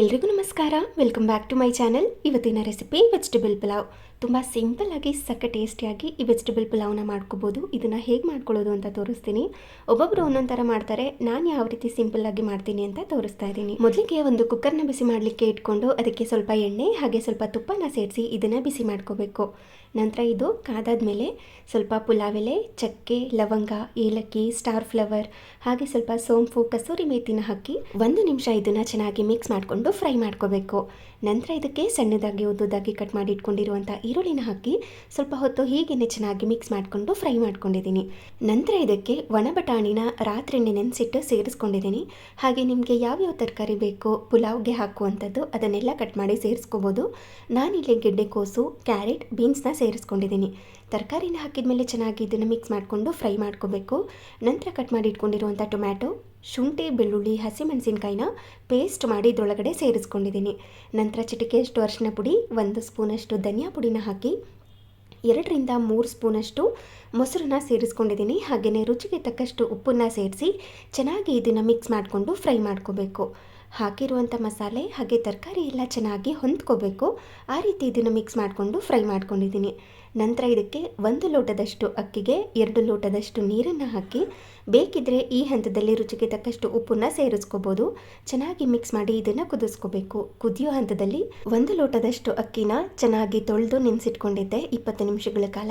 ಎಲ್ರಿಗೂ ನಮಸ್ಕಾರ. Welcome back to my channel ಇವತ್ತಿನ ರೆಸಿಪಿ ವೆಜಿಟೇಬಲ್ ಪಲಾವ್. ತುಂಬ ಸಿಂಪಲ್ಲಾಗಿ ಸಕ್ಕ ಟೇಸ್ಟಿಯಾಗಿ ಈ ವೆಜಿಟೇಬಲ್ ಪಲಾವ್ನ ಮಾಡ್ಕೋಬೋದು. ಇದನ್ನು ಹೇಗೆ ಮಾಡ್ಕೊಳ್ಳೋದು ಅಂತ ತೋರಿಸ್ತೀನಿ. ಒಬ್ಬೊಬ್ಬರು ಒಂದೊಂದು ಥರ ಮಾಡ್ತಾರೆ. ನಾನು ಯಾವ ರೀತಿ ಸಿಂಪಲ್ಲಾಗಿ ಮಾಡ್ತೀನಿ ಅಂತ ತೋರಿಸ್ತಾ ಇದ್ದೀನಿ. ಮೊದಲಿಗೆ ಒಂದು ಕುಕ್ಕರ್ನ ಬಿಸಿ ಮಾಡಲಿಕ್ಕೆ ಇಟ್ಕೊಂಡು ಅದಕ್ಕೆ ಸ್ವಲ್ಪ ಎಣ್ಣೆ, ಹಾಗೆ ಸ್ವಲ್ಪ ತುಪ್ಪನ ಸೇರಿಸಿ ಇದನ್ನು ಬಿಸಿ ಮಾಡ್ಕೋಬೇಕು. ನಂತರ ಇದು ಕಾದಾದ ಮೇಲೆ ಸ್ವಲ್ಪ ಪುಲಾವ್ ಎಲೆ, ಚಕ್ಕೆ, ಲವಂಗ, ಏಲಕ್ಕಿ ಸ್ಟಾರ್ ಫ್ಲವರ್ ಹಾಗೆ ಸ್ವಲ್ಪ ಸೋಂಪು, ಕಸೂರಿ ಮೇತಿನ ಹಾಕಿ ಒಂದು ನಿಮಿಷ ಇದನ್ನು ಚೆನ್ನಾಗಿ ಮಿಕ್ಸ್ ಮಾಡಿಕೊಂಡು ಫ್ರೈ ಮಾಡ್ಕೋಬೇಕು. ನಂತರ ಇದಕ್ಕೆ ಸಣ್ಣದಾಗಿ, ಉದ್ದುದಾಗಿ ಕಟ್ ಮಾಡಿ ಇಟ್ಕೊಂಡಿರುವಂಥ ಈರುಳ್ಳಿನ ಹಾಕಿ ಸ್ವಲ್ಪ ಹೊತ್ತು ಹೀಗೇನೆ ಚೆನ್ನಾಗಿ ಮಿಕ್ಸ್ ಮಾಡಿಕೊಂಡು ಫ್ರೈ ಮಾಡ್ಕೊಂಡಿದ್ದೀನಿ. ನಂತರ ಇದಕ್ಕೆ ಒಣ ಬಟಾಣಿನ ರಾತ್ರಿನೇ ನೆನೆಸಿಟ್ಟು ಸೇರಿಸ್ಕೊಂಡಿದ್ದೀನಿ. ಹಾಗೆ ನಿಮಗೆ ಯಾವ್ಯಾವ ತರಕಾರಿ ಬೇಕೋ, ಪುಲಾವ್ಗೆ ಹಾಕುವಂಥದ್ದು ಅದನ್ನೆಲ್ಲ ಕಟ್ ಮಾಡಿ ಸೇರಿಸ್ಕೋಬೋದು. ನಾನಿಲ್ಲಿ ಗೆಡ್ಡೆಕೋಸು ಕ್ಯಾರೆಟ್, ಬೀನ್ಸ್ನ ಸೇರಿಸ್ಕೊಂಡಿದ್ದೀನಿ. ತರಕಾರಿನ ಹಾಕಿದ್ಮೇಲೆ ಚೆನ್ನಾಗಿ ಇದನ್ನು ಮಿಕ್ಸ್ ಮಾಡಿಕೊಂಡು ಫ್ರೈ ಮಾಡ್ಕೋಬೇಕು. ನಂತರ ಕಟ್ ಮಾಡಿ ಇಟ್ಕೊಂಡಿರುವಂಥ ಟೊಮ್ಯಾಟೊ ಶುಂಠಿ, ಬೆಳ್ಳುಳ್ಳಿ, ಹಸಿಮೆಣಸಿನ್ಕಾಯಿನ ಪೇಸ್ಟ್ ಮಾಡಿ ಇದರೊಳಗಡೆ ಸೇರಿಸ್ಕೊಂಡಿದ್ದೀನಿ. ನಂತರ ಚಿಟಿಕೆಯಷ್ಟು ಅರಿಶಿನ ಪುಡಿ, ಒಂದು ಸ್ಪೂನಷ್ಟು ಧನಿಯಾ ಪುಡಿನ ಹಾಕಿ, ಎರಡರಿಂದ ಮೂರು ಸ್ಪೂನಷ್ಟು ಮೊಸರನ್ನ ಸೇರಿಸ್ಕೊಂಡಿದ್ದೀನಿ. ಹಾಗೆಯೇ ರುಚಿಗೆ ತಕ್ಕಷ್ಟು ಉಪ್ಪನ್ನು ಸೇರಿಸಿ ಚೆನ್ನಾಗಿ ಇದನ್ನು ಮಿಕ್ಸ್ ಮಾಡಿಕೊಂಡು ಫ್ರೈ ಮಾಡ್ಕೋಬೇಕು. ಹಾಕಿರುವಂಥ ಮಸಾಲೆ ಹಾಗೆ ತರಕಾರಿ ಎಲ್ಲ ಚೆನ್ನಾಗಿ ಹೊಂದ್ಕೋಬೇಕು. ಆ ರೀತಿ ಇದನ್ನು ಮಿಕ್ಸ್ ಮಾಡಿಕೊಂಡು ಫ್ರೈ ಮಾಡ್ಕೊಂಡಿದ್ದೀನಿ. ನಂತರ ಇದಕ್ಕೆ ಒಂದು ಲೋಟದಷ್ಟು ಅಕ್ಕಿಗೆ ಎರಡು ಲೋಟದಷ್ಟು ನೀರನ್ನು ಹಾಕಿ, ಬೇಕಿದ್ರೆ ಈ ಹಂತದಲ್ಲಿ ರುಚಿಗೆ ತಕ್ಕಷ್ಟು ಉಪ್ಪನ್ನು ಸೇರಿಸ್ಕೋಬೋದು. ಚೆನ್ನಾಗಿ ಮಿಕ್ಸ್ ಮಾಡಿ ಇದನ್ನು ಕುದಿಸ್ಕೋಬೇಕು. ಕುದಿಯೋ ಹಂತದಲ್ಲಿ ಒಂದು ಲೋಟದಷ್ಟು ಅಕ್ಕಿನ ಚೆನ್ನಾಗಿ ತೊಳೆದು ನೆನೆಸಿಟ್ಕೊಂಡಿದ್ದೆ ಇಪ್ಪತ್ತು ನಿಮಿಷಗಳ ಕಾಲ.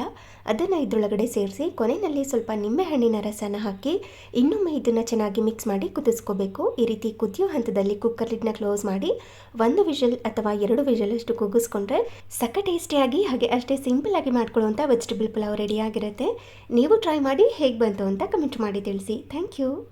ಅದನ್ನು ಇದರೊಳಗಡೆ ಸೇರಿಸಿ ಕೊನೆಯಲ್ಲಿ ಸ್ವಲ್ಪ ನಿಂಬೆಹಣ್ಣಿನ ರಸನ ಹಾಕಿ ಇನ್ನೊಮ್ಮೆ ಇದನ್ನು ಚೆನ್ನಾಗಿ ಮಿಕ್ಸ್ ಮಾಡಿ ಕುದಿಸ್ಕೋಬೇಕು. ಈ ರೀತಿ ಕುದಿಯೋ ಹಂತದಲ್ಲಿ ಕುಕ್ಕರ್ ಲಿಡ್ನ ಕ್ಲೋಸ್ ಮಾಡಿ ಒಂದು ವಿಷಲ್ ಅಥವಾ ಎರಡು ವಿಷಲಷ್ಟು ಕುಗ್ಗಿಸ್ಕೊಂಡ್ರೆ ಸಕ್ಕ ಟೇಸ್ಟಿಯಾಗಿ ಹಾಗೆ ಅಷ್ಟೇ ಸಿಂಪಲ್ ಆಗಿ ಮಾಡ್ಕೊಳ್ಳುವಂಥ ವೆಜಿಟೇಬಲ್ ಪಲಾವ್ ರೆಡಿ ಆಗಿರುತ್ತೆ. ನೀವು ಟ್ರೈ ಮಾಡಿ ಹೇಗೆ ಬಂತು ಅಂತ ಕಮೆಂಟ್ ಮಾಡಿ ತಿಳಿಸಿ. Thank you.